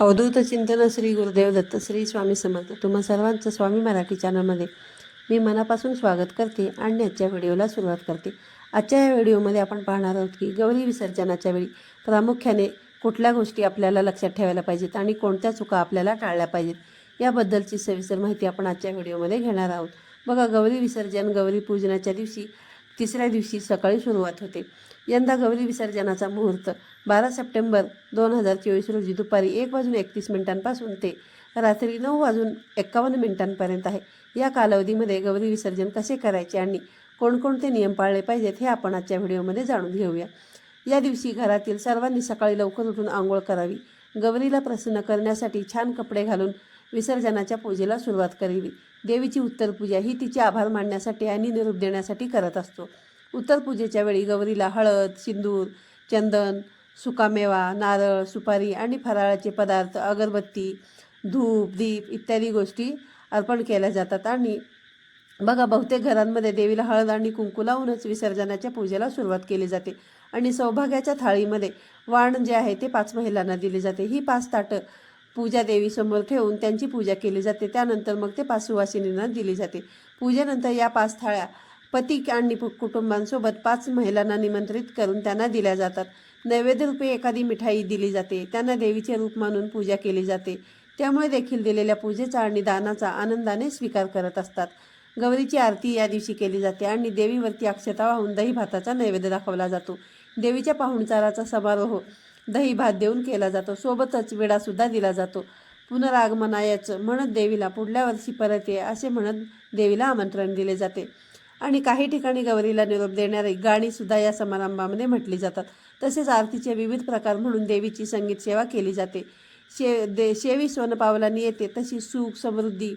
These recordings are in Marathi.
अवधूत चिंतन श्री गुरुदेव दत्त श्री स्वामी समर्थ. तुम्हा सर्वांचं स्वामी मराठी चॅनलमध्ये मी मनापासून स्वागत करते आणि आजच्या व्हिडिओला सुरुवात करते. आजच्या या व्हिडिओमध्ये आपण पाहणार आहोत की गौरी विसर्जनाच्या वेळी प्रामुख्याने कुठल्या गोष्टी आपल्याला लक्षात ठेवायला पाहिजेत आणि कोणत्या चुका आपल्याला टाळल्या पाहिजेत याबद्दलची सविस्तर माहिती आपण आजच्या व्हिडिओमध्ये घेणार आहोत. बघा गौरी विसर्जन गौरी पूजनाच्या दिवशी तिसऱ्या दिवशी सकाळी सुरुवात होते. यंदा गौरी विसर्जनाचा मुहूर्त बारा सप्टेंबर दोन हजार चोवीस रोजी दुपारी एक वाजून एकतीस मिनिटांपासून ते रात्री नऊ वाजून एक्कावन्न मिनिटांपर्यंत आहे. या कालावधीमध्ये गौरी विसर्जन कसे करायचे आणि कोणकोणते नियम पाळले पाहिजेत हे आपण आजच्या व्हिडिओमध्ये जाणून घेऊया. या दिवशी घरातील सर्वांनी सकाळी लवकर उठून आंघोळ करावी. गौरीला प्रसन्न करण्यासाठी छान कपडे घालून विसर्जनाच्या पूजेला सुरुवात करावी. देवीची उत्तर पूजा ही तिचे आभार मानण्यासाठी आणि निरोप देण्यासाठी करत असतो. उत्तर पूजेच्या वेळी गौरीला हळद सिंदूर चंदन सुकामेवा नारळ सुपारी आणि फराळाचे पदार्थ अगरबत्ती धूप दीप इत्यादी गोष्टी अर्पण केल्या जातात आणि बघा बहुतेक घरांमध्ये देवीला हळद आणि कुंकू लावूनच विसर्जनाच्या पूजेला सुरुवात केली जाते आणि सौभाग्याच्या थाळीमध्ये वाण जे आहे ते पाच महिलांना दिले जाते. ही पाच ताटं पूजा देवीसमोर ठेवून त्यांची पूजा केली जाते. त्यानंतर मग ते पाच सुवासिनींना दिली जाते. पूजेनंतर या पाच थाळ्या पती आणि पु- कुटुंबांसोबत पाच महिलांना निमंत्रित करून त्यांना दिल्या जातात. नैवेद्यरूपी एखादी मिठाई दिली जाते. त्यांना देवीचे रूप मानून पूजा केली जाते. त्यामुळे देखील दिलेल्या पूजेचा आणि दानाचा आनंदाने स्वीकार करत असतात. गौरीची आरती या दिवशी केली जाते आणि देवीवरती अक्षता वाहून दही भाताचा नैवेद्य दाखवला जातो. देवीच्या पाहुणचाराचा समारोह दही भात देऊन केला जातो. सोबतच विडासुद्धा दिला जातो. पुनरागमनायाचं म्हणत देवीला पुढल्या वर्षी परत ये असे म्हणत देवीला आमंत्रण दिले जाते. आणि काही ठिकाणी गौरीला निरोप देणारी गाणीसुद्धा या समारंभामध्ये म्हटली जातात. तसेच आरतीचे विविध प्रकार म्हणून देवीची संगीत सेवा केली जाते. शे दे शेवी सोनपावलांनी येते तशी सुख समृद्धी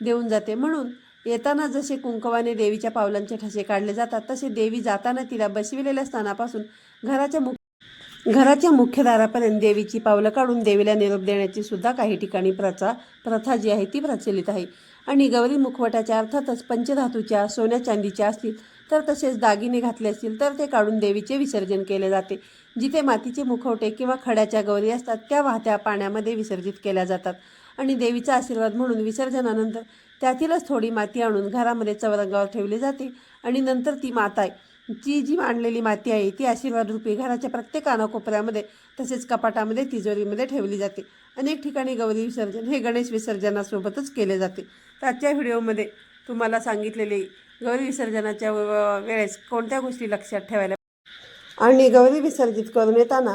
देऊन जाते. म्हणून येताना जसे कुंकवाने देवीच्या पावलांचे ठसे काढले जातात तसे देवी जाताना तिला बसविलेल्या स्थानापासून घराच्या मुख घराच्या मुख्य दारापर्यंत देवीची पावलं काढून देवीला निरोप देण्याची सुद्धा काही ठिकाणी प्रथा प्रथा जी आहे ती प्रचलित आहे. आणि गौरी मुखवटाच्या अर्थातच पंचधातूच्या सोन्या चांदीच्या असतील तर तसेच दागिने घातले असतील तर ते काढून देवीचे विसर्जन केले जाते. जिथे मातीचे मुखवटे किंवा खड्याच्या गौरी असतात त्या वाहत्या पाण्यामध्ये विसर्जित केल्या जातात. आणि देवीचा आशीर्वाद म्हणून विसर्जनानंतर त्यातीलच थोडी माती आणून घरामध्ये चौरंगावर ठेवली जाते. आणि नंतर ती माता जी जी मांडलेली माती आहे ती आशीर्वाद रूपी घराच्या प्रत्येक कानाकोपऱ्यामध्ये तसेच कपाटामध्ये तिजोरीमध्ये ठेवली जाते. अनेक ठिकाणी गौरी विसर्जन हे गणेश विसर्जनासोबतच केले जाते. तर आजच्या व्हिडिओमध्ये तुम्हाला सांगितलेले गौरी विसर्जनाच्या वेळेस कोणत्या गोष्टी लक्षात ठेवायला आणि गौरी विसर्जित करून येताना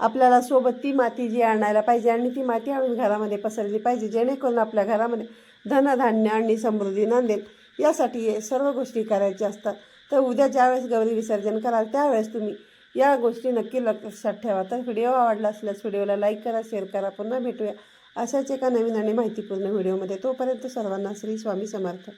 आपल्याला सोबत ती माती जी आणायला पाहिजे आणि ती माती आणून घरामध्ये पसरली पाहिजे जेणेकरून आपल्या घरामध्ये धनधान्य आणि समृद्धी नांदेल. यासाठी हे सर्व गोष्टी करायच्या असतात. तर उद्या ज्यावेळेस गौरी विसर्जन कराल त्यावेळेस तुम्ही या गोष्टी नक्की लक्षात ठेवा. तर व्हिडिओ आवडला असल्यास व्हिडिओला लाईक करा शेअर करा. पुन्हा भेटूया अशाच एका नवीन आणि माहितीपूर्ण व्हिडिओमध्ये. तोपर्यंत सर्वांना श्री स्वामी समर्थ.